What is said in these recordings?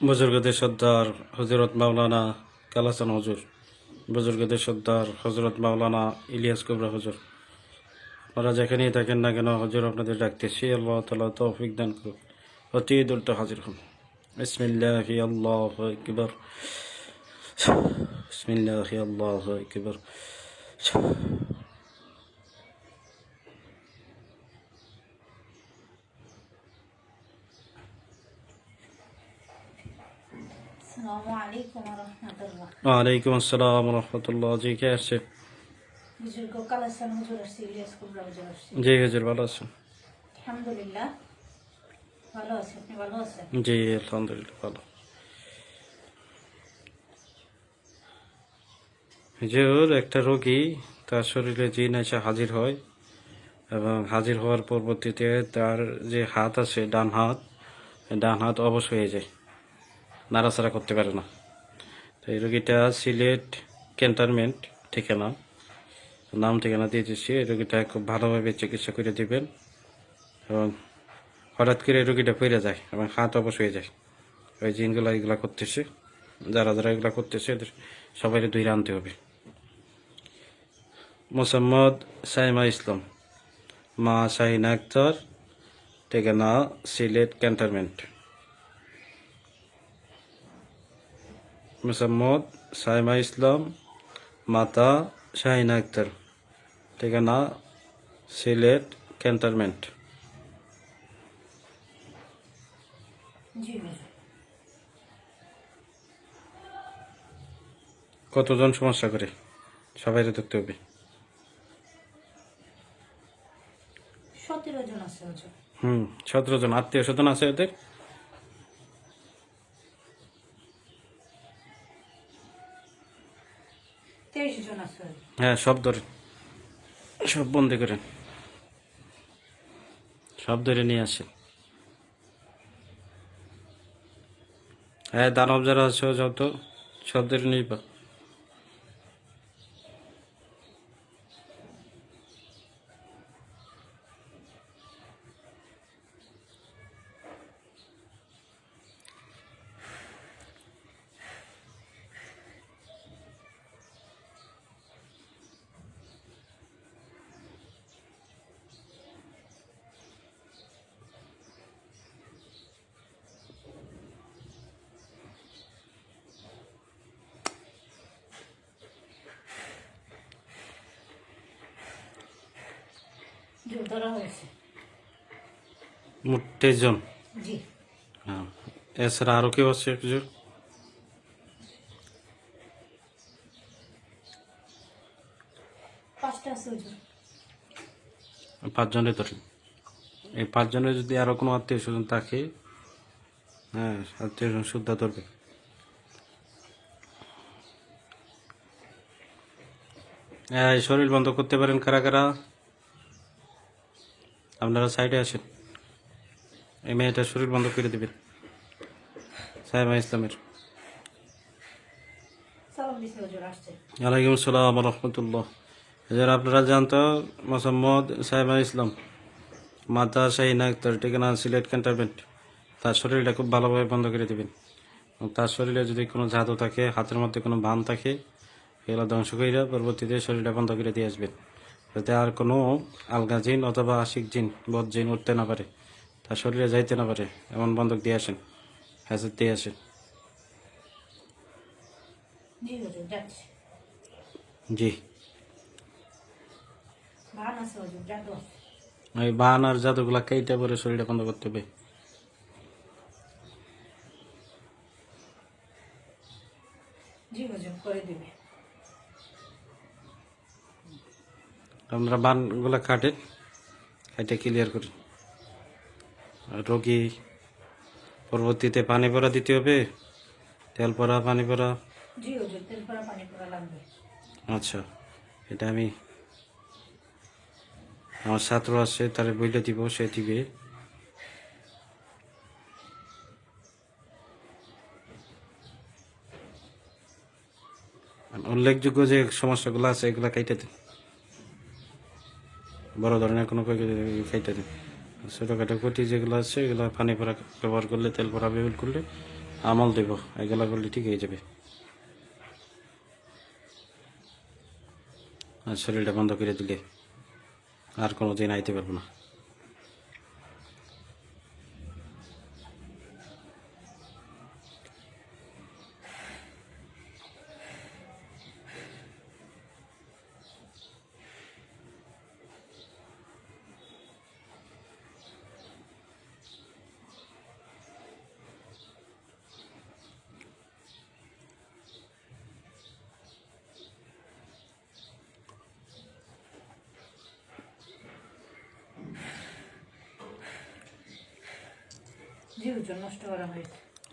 বুজুর্গদের সর্দার হজরত মাওলানা কালাসান হজুর, বুজুর্গদের সর্দার হজরত মাওলানা ইলিয়াস কুবরা হজুর। আপনারা যেখানেই থাকেন না কেন, হজুর আপনাদের ডাকতেছি। আল্লাহ তালা তৌফিক দান করুক। অতি দুলটা হাজির হন। বিসমিল্লাহি আল্লাহ একবার বিসমিল্লাহি আল্লাহ একবার আসসালামু আলাইকুম রহমতুল্লাহ ওয়ালাইকুম আসসালাম রহমতুল্লাহ জি কে আসছে। জি হজুর ভালো আছেন? আলহামদুলিল্লাহ ভালো আছে আপনি ভালো আছেন? জি আলহামদুলিল্লাহ ভালো। হুজুর একটা রোগী তার শরীরে জিন এসে হাজির হয় এবং হাজির হওয়ার পরবর্তীতে তার যে হাত আছে ডান হাত ডান হাত অবশ হয়ে যায়। নাড়াচাড়া করতে পারে না। তো এই রোগীটা সিলেট ক্যান্টনমেন্ট ঠিকানা। নাম ঠিকানা দিয়ে দিচ্ছি, এই রোগীটা খুব ভালোভাবে চিকিৎসা করে দিবেন। এবং হঠাৎ করে রোগীটা পড়ে যায় এবং হাত অবশ হয়ে যায়। ওই জিনগুলো এগুলা করতেছে। যারা যারা এগুলো করতেছে, এদের সবাই দুই আনতে হবে। মোসাম্মদ সাইমা ইসলাম, মা শাহিনা আক্তার, ঠিকানা সিলেট ক্যান্টনমেন্ট। মোসাম্মদ সাইমা ইসলাম মাতা শাহিনা আক্তার। ঠিকানা সিলেট ক্যান্টনমেন্ট। কতজন সমস্যা করে? সবাইকে দেখতে হবে। সতেরো জন আছে হুজুর হুম সতেরো জন। আত্মীয় স্বজন আছে ওদের? হ্যাঁ সব ধরেন সব বন্দি করেন সব ধরে নিয়ে আসেন হ্যাঁ দানব যারা আছে যত সব ধরে নিয়ে পা জি ধরা হয়েছে। মোট তেইশ জন জি। হ্যাঁ। এছাড়া আরও কেউ আছে কিছু পাঁচটা আছে পাঁচজনে ধরেন এই পাঁচজনের যদি আরও কোনো আত্মীয় স্বজন থাকে হ্যাঁ আত্মীয় স্বজন শুদ্ধা ধরবে। হ্যাঁ এই শরীর বন্ধ করতে পারেন কারা কারা? আপনারা সাইডে আসেন। এই মেয়েটা শরীর বন্ধ করে দেবেন। সাহেবা ইসলামের। সালাম ওয়ালাইকুম আসসালাম রহমতুল্লাহ। এবার আপনারা জানতো মোসাম্মদ সাহেবা ইসলাম? মাতা শাহিন আক্তার ঠিকানা সিলেট ক্যান্টারমেন্ট তার শরীরটা খুব ভালোভাবে বন্ধ করে দেবেন। তার শরীরে যদি কোনো জাদু থাকে হাতের মধ্যে কোনো বান থাকে এগুলো ধ্বংস করে পরবর্তীতে শরীরটা বন্ধ করে দিয়ে আসবেন। যাতে আর কোনো আলগা জিন অথবা আশিক জিন বদ জিন উঠতে না পারে। তার শরীরে যাইতে না পারে। এমন বন্ধক দিয়ে আসেন হ্যাঁ দিয়ে আসেন। জি ওই বান আর জাদুগুলা কেইটা পরে শরীরটা বন্ধ করতে হবে জি হুজুর করে দিবে আমরা বানগুলা কাটে এটা ক্লিয়ার করি। রোগী পরবর্তীতে পানি পরা দিতে হবে তেল পরা পানি লাগবে। আচ্ছা এটা আমি আমার ছাত্র আছে তার বইলে দিব সে দিবে। উল্লেখযোগ্য যে সমস্যাগুলো আছে এগুলা কাইটে দিন। বড় ধরনের কোনো খাইতে দিন ছোটোখাটো কটি যেগুলো আছে, এগুলো পানি পরা ব্যবহার করলে, তেল পরা ব্যবহার করলে আমল দেব, এগুলো করলে ঠিক হয়ে যাবে। আর শরীরটা বন্ধ করে দিলে আর কোনো দিন আইতে পারব না।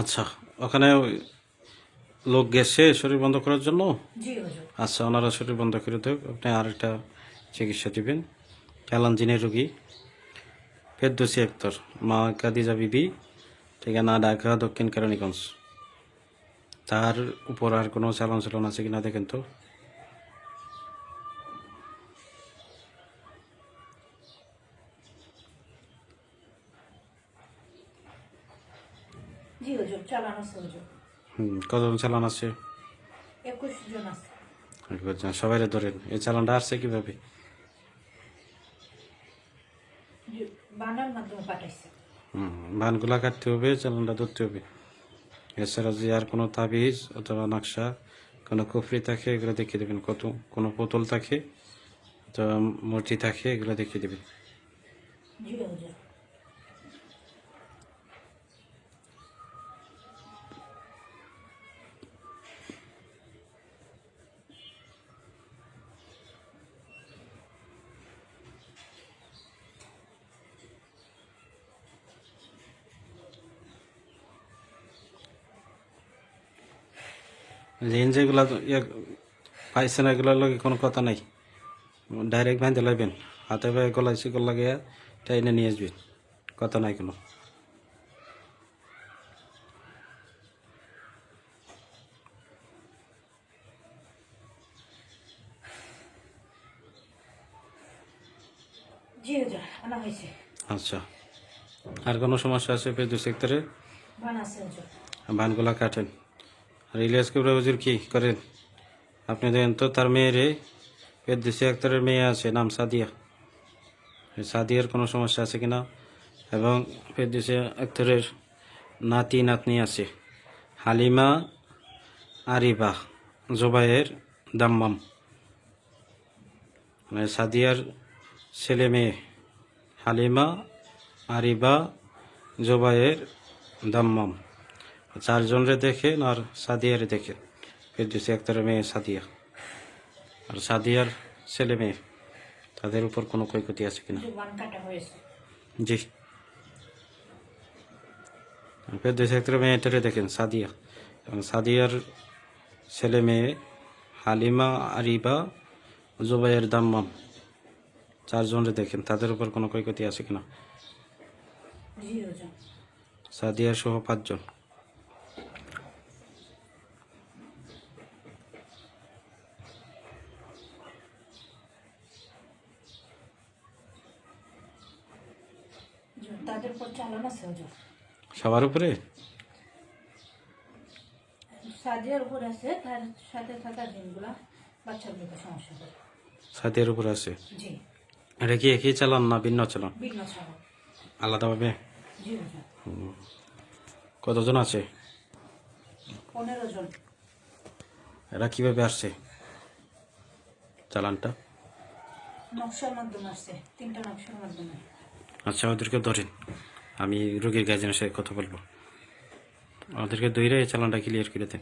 আচ্ছা ওখানে লোক গেছে শরীর বন্ধ করার জন্য? আচ্ছা ওনারা শরীর বন্ধ করে দেব আপনি আর একটা চিকিৎসা দিবেন। ক্যালানজিনের রোগী। ফেরদোসি আক্তর মা কাদিজা বিবি ঠিকানা ঢাকা দক্ষিণ কেরানীগঞ্জ। তার উপর আর কোনো চালন চালন আছে কিনা দেখেন তো। জি হুজুর চালান আছে হুজুর। হুম, কতজন চালান আছে? একুশ জন আছে। সবাই ধরেন এই চালানটা আসছে কীভাবে? বানার মাধ্যমে পাঠাইছে। হুম, ধানগুলা কাটতে হবে চালানটা ধরতে হবে। এছাড়া যে আর কোনো তাবিজ অথবা নকশা কোনো কুফরি থাকে এগুলো দেখিয়ে দেবেন। কত কোনো বোতল থাকে অথবা মূর্তি থাকে এগুলো দেখিয়ে দেবেন। জি হুজুর। রেঞ্জ যেগুলো পাইছেন এগুলোর লগে কোনো কথা নাই। ডাইরেক্ট ভাইতে লাইবেন। হাতে ভাই গলায় শিকল লাগিয়ে টাইনে নিয়ে আসবেন। কথা নাই কোনো। আচ্ছা। আর কোনো সমস্যা আছে পেদু সেক্টরে? বান বানগুলা কাটেন। আর ইলিয়াস কুবরা হুজুর কি করেন? আপনি দেখেন তো, তার মেয়েরে পেদ্দিসি আক্তারের মেয়ে আছে, নাম সাদিয়া। সাদিয়ার কোনো সমস্যা আছে কিনা? এবং পেদ্দিসি আক্তারের নাতি, নাতনি আছে। হালিমা আরিবা জোবাইয়ের দাম্মাম। মানে সাদিয়ার ছেলে মেয়ে, হালিমা আরিবা জোবাইয়ের দাম্মাম। চারজনরে দেখেন আর সাদিয়ারে দেখেন ফেরদুসি আক্তারের মেয়ে সাদিয়া। আর সাদিয়ার ছেলে মেয়ে তাদের উপর কোনো ক্ষয়ক্ষতি আছে কিনা? জি। ফেরদুসি আক্তারের মেয়েটারে দেখেন সাদিয়া। এবং সাদিয়ার ছেলে মেয়ে হালিমা আরিবা জুবাইয়ের দাম্মাম চারজনরে দেখেন তাদের উপর কোনো ক্ষয়ক্ষতি আছে কিনা? সাদিয়া সহ পাঁচজন জি, তাদের উপর চালান সবার উপরে? সাদিয়ার উপর আছে তার সাথে থাকা দিনগুলা দিকে সমস্যা করে। সাদিয়ার উপর আছে? জি। এটা কি একই চালান না ভিন্ন চালান? বিঘ্ন ছাড়া আলাদাভাবে? জি কতজন আছে? পনেরো জন। এরা কীভাবে আসছে? চালানটা? নকশার মাধ্যমে আসছে তিনটা নকশার মাধ্যমে। আচ্ছা ওদেরকে ধরেন। আমি রোগীর গার্জেনের সাথে কথা বলব। ওদেরকে দইরে চালানটা ক্লিয়ার করে দেন।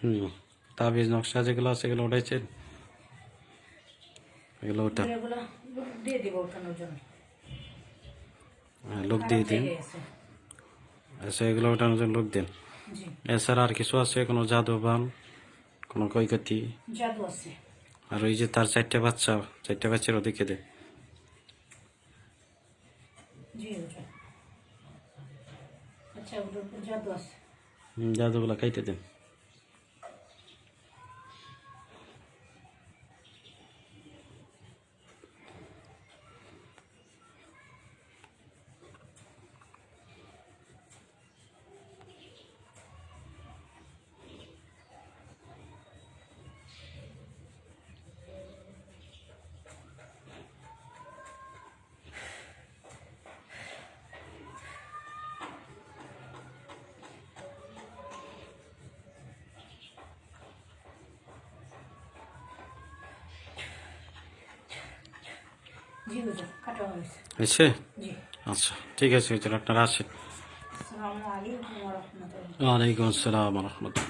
হুম তাবিজ নকশা যেগুলো আছে এগুলো উঠাইছেন এগুলো ওটা হ্যাঁ, লোক দিয়ে দিন। আচ্ছা এগুলো ওঠানোর জন্য লোক দিন। এছাড়া আর কিছু আছে? কোনো জাদু বান? কোনো ক্ষয়ক্ষতি আর ওই যে তার চারটে বাচ্চা চারটে বাচ্চার ওদিকে দে। আচ্ছা জাদু আছে। জাদুগুলা কাইটে দেন। হয়েছে? আচ্ছা ঠিক আছে আপনারা আসেন। ওয়ালাইকুম আসসালাম রহমতুল্লাহ।